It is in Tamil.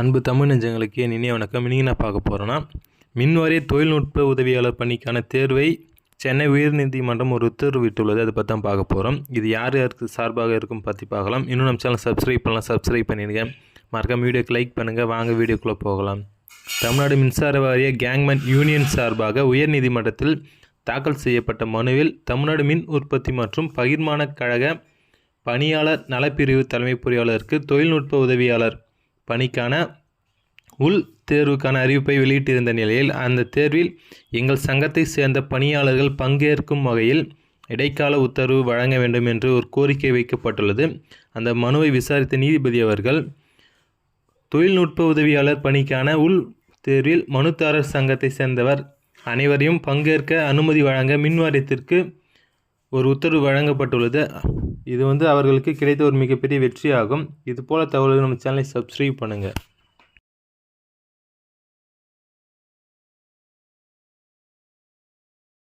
அன்பு தமிழ் நெஞ்சங்களுக்கு என் இனிய வணக்கம். இன்னைக்கு நான் பார்க்க போகிறேன்னா மின்வாரிய தொழில்நுட்ப உதவியாளர் பணிக்கான தேர்வை சென்னை உயர்நீதிமன்றம் ஒரு உத்தரவிட்டுள்ளது. அதை பற்றி தான் பார்க்க போகிறோம் இது யார் யாருக்கு சார்பாக இருக்கும் பற்றி பார்க்கலாம். இன்னும் நம்ம சேனல் சப்ஸ்கிரைப் பண்ணலாம் சப்ஸ்கிரைப் பண்ணிடுங்க. மறக்காம வீடியோக்கு லைக் பண்ணுங்கள் வாங்க வீடியோக்குள்ளே போகலாம். தமிழ்நாடு மின்சார வாரிய கேங்மேன் யூனியன் சார்பாக உயர்நீதிமன்றத்தில் தாக்கல் செய்யப்பட்ட மனுவில் தமிழ்நாடு மின் உற்பத்தி மற்றும் பகிர்மான கழக பணியாளர் நலப்பிரிவு தலைமை பொறியாளருக்கு தொழில்நுட்ப உதவியாளர் பணிக்கான உள் தேர்வுக்கான அறிவிப்பை வெளியிட்டிருந்த நிலையில் அந்த தேர்வில் எங்கள் சங்கத்தை சேர்ந்த பணியாளர்கள் பங்கேற்கும் வகையில் இடைக்கால உத்தரவு வழங்க வேண்டும் என்று ஒரு கோரிக்கை வைக்கப்பட்டுள்ளது. அந்த மனுவை விசாரித்த நீதிபதி அவர்கள் தொழில்நுட்ப உதவியாளர் பணிக்கான உள் தேர்வில் மனுதாரர் சங்கத்தை சேர்ந்தவர் அனைவரையும் பங்கேற்க அனுமதி வழங்க மின்வாரியத்திற்கு ஒரு உத்தரவு வழங்கப்பட்டுள்ளது. இது வந்து அவர்களுக்கு கிடைத்த ஒரு மிகப்பெரிய வெற்றியாகும். இது போல தகவல்கள் நம்ம சேனலை சப்ஸ்கிரைப் பண்ணுங்கள்